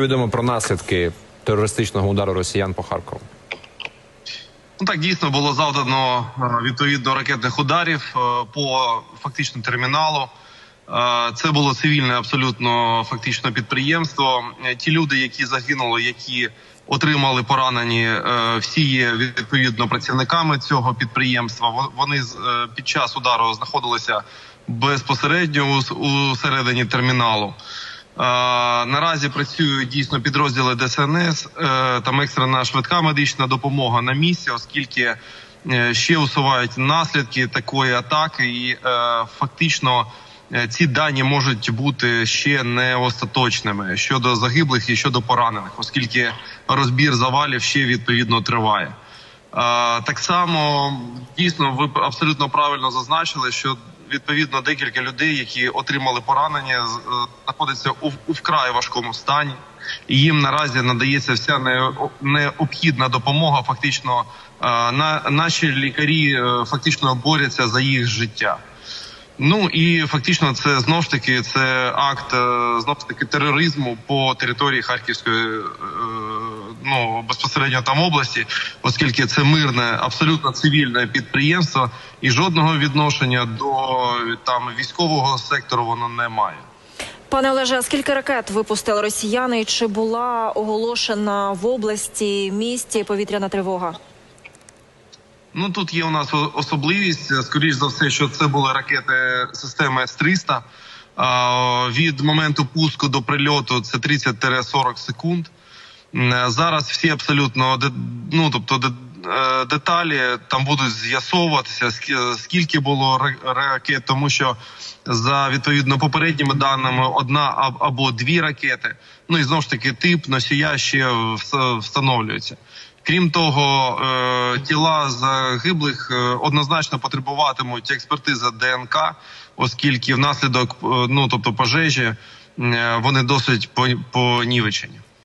Відомо про наслідки терористичного удару росіян по Харкову. Ну так дійсно було завдано е, відповідно ракетних ударів е, по фактично терміналу. Е, Це було цивільне абсолютно фактично підприємство. Ті люди, які загинули, які отримали поранені, всі є відповідно працівниками цього підприємства. Во- Вони під час удару знаходилися безпосередньо у середині терміналу. Наразі працюють дійсно підрозділи ДСНС, е, там екстрена швидка медична допомога на місці, оскільки е, ще усувають наслідки такої атаки, і е, фактично ці дані можуть бути ще не остаточними щодо загиблих і щодо поранених, оскільки розбір завалів ще відповідно триває. Так само дійсно ви абсолютно правильно зазначили, що відповідно декілька людей, які отримали поранення, е, знаходяться у, у вкрай важкому стані, їм наразі надається вся необхідна допомога. Фактично, е, на наші лікарі е, фактично борються за їх життя. Ну і фактично, це знов ж таки це акт знов ж таки тероризму по території Харківської ну безпосередньо там області, оскільки це мирне, абсолютно цивільне підприємство, і жодного відношення до там військового сектору воно не має. Пане Олеже, а скільки ракет випустили росіяни? І чи була оголошена в області місті повітряна тривога? Ну тут є у нас особливість. Скоріш за все, що це були ракети системи С-300. Від моменту пуску до прильоту це 30-40 секунд. М, Зараз всі абсолютно ну, тобто е, деталі там будуть з'ясовуватися, скі- скільки було ра- ракет, тому що за відповідно попередніми даними одна або дві ракети. Ну і знову ж таки тип носія ще встановлюється. Крім того, е, тіла загиблих е, однозначно потребуватимуть експертизи ДНК, оскільки внаслідок е, ну тобто пожежі е, вони досить по- понівечені.